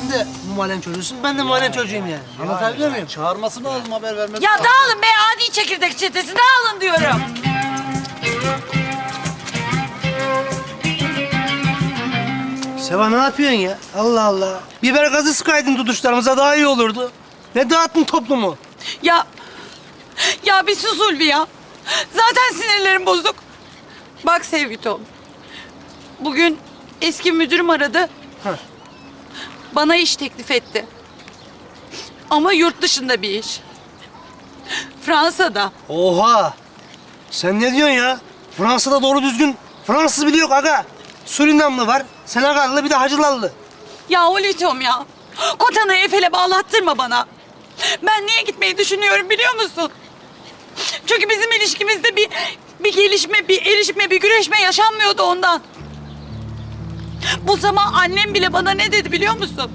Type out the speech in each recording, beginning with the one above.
sen de mahallen çocuğusun, ben de mahallen çocuğuyum yani. Anlatabiliyor muyum? Çağırması lazım haber vermesi Ya dağılın be adi çekirdek çetesi dağılın diyorum. Seva ne yapıyorsun ya? Allah Allah. Biber gazı sıkaydın tutuşlarımıza daha iyi olurdu. Ne dağıttın toplumu? Ya ya bir sus Ulvi ya. Zaten sinirlerim bozuk. Bak sevgi Tom. Bugün eski müdürüm aradı. Heh. Bana iş teklif etti. Ama yurt dışında bir iş. Fransa'da. Oha! Sen ne diyorsun ya? Fransa'da doğru düzgün Fransız bile yok aga. Surinamlı var, Senegallı bir de Hacılallı. Ya Ulvi Tom ya. Kotanı Eyfel'e bağlattırma bana. Ben niye gitmeyi düşünüyorum biliyor musun? Çünkü bizim ilişkimizde bir bir gelişme, bir erişme, bir güreşme yaşanmıyordu ondan. Bu zaman annem bile bana ne dedi biliyor musun?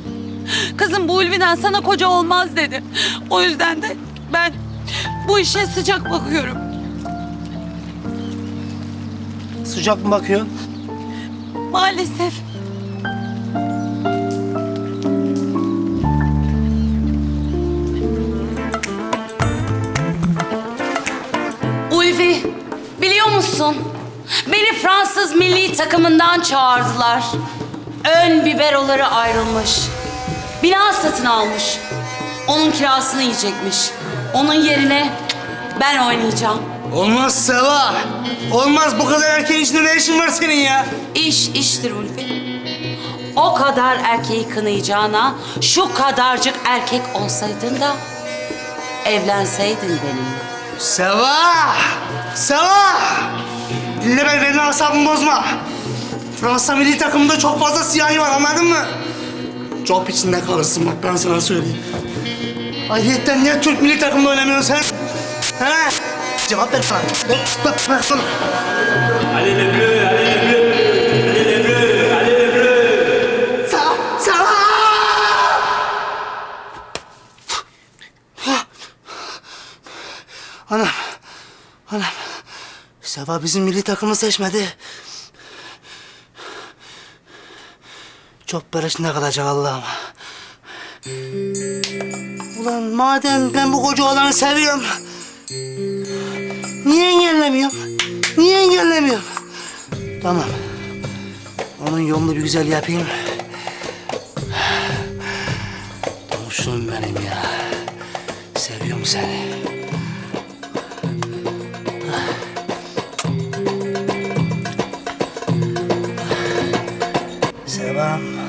Kızım bu Ulvi'den sana koca olmaz dedi. O yüzden de ben bu işe sıcak bakıyorum. Sıcak mı bakıyorsun? Maalesef. Ulvi, biliyor musun? Beni Fransız milli takımından çağırdılar. Ön biberoları ayrılmış. Bina satın almış. Onun kirasını yiyecekmiş. Onun yerine ben oynayacağım. Olmaz Seva. Olmaz bu kadar erkeğin içinde ne işin var senin ya? İş iştir Ulvi. O kadar erkeği kınayacağına şu kadarcık erkek olsaydın da evlenseydin benimle. Seva! Seva! Dinle beni, benim asabımı bozma. Fransa milli takımında çok fazla siyahi var anladın mı? Job içinde kalırsın bak ben sana söyleyeyim. Ayrıyetten niye Türk milli takımında oynamıyorsun sen? He? Cevap ver bana. Ver, ver, ver bana. Seva! Seva! Anam. Anam. Seva bizim milli takımı seçmedi. Çok peşinde kalacak Allah'ım. Ulan madem ben bu koca olanı seviyorum. Niye engellemiyorum? Niye engellemiyorum? Tamam. Onun yolunu bir güzel yapayım. Domuşum benim ya. Seviyorum seni. 吧。